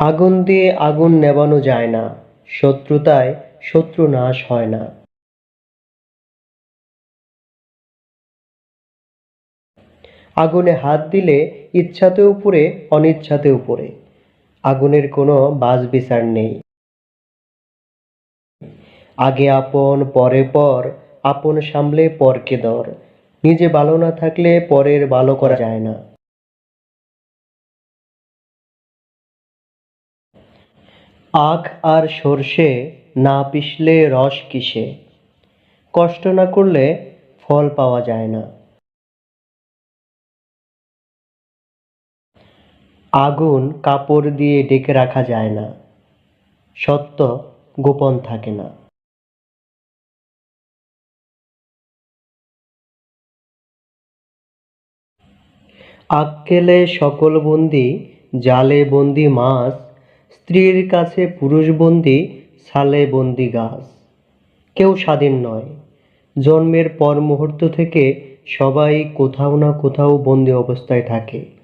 আগুন দিয়ে আগুন নেভানো যায় না, শত্রুতায় শত্রু নাশ হয় না। আগুনে হাত দিলে ইচ্ছাতেও পুড়ে অনিচ্ছাতেও পুড়ে আগুনের কোনো বাজ বিচার নেই। আগে আপন, পরে পর, আপন সামলে পরকে দর। নিজে ভালো না থাকলে পরের ভালো করা যায় না। আখ আর সর্ষে না পিষলে রস কিসে? কষ্ট না করলে ফল পাওয়া যায় না। আগুন কাপড় দিয়ে ডেকে রাখা যায় না। সত্য গোপন থাকে না। আক্কেলে সকল বন্দি, জালে বন্দি মাছ স্ত্রীর কাছে পুরুষ বন্দি, সালে বন্দি গাছ। কেউ স্বাধীন নয়। জন্মের পর মুহূর্ত থেকে সবাই কোথাও না কোথাও বন্দি অবস্থায় থাকে।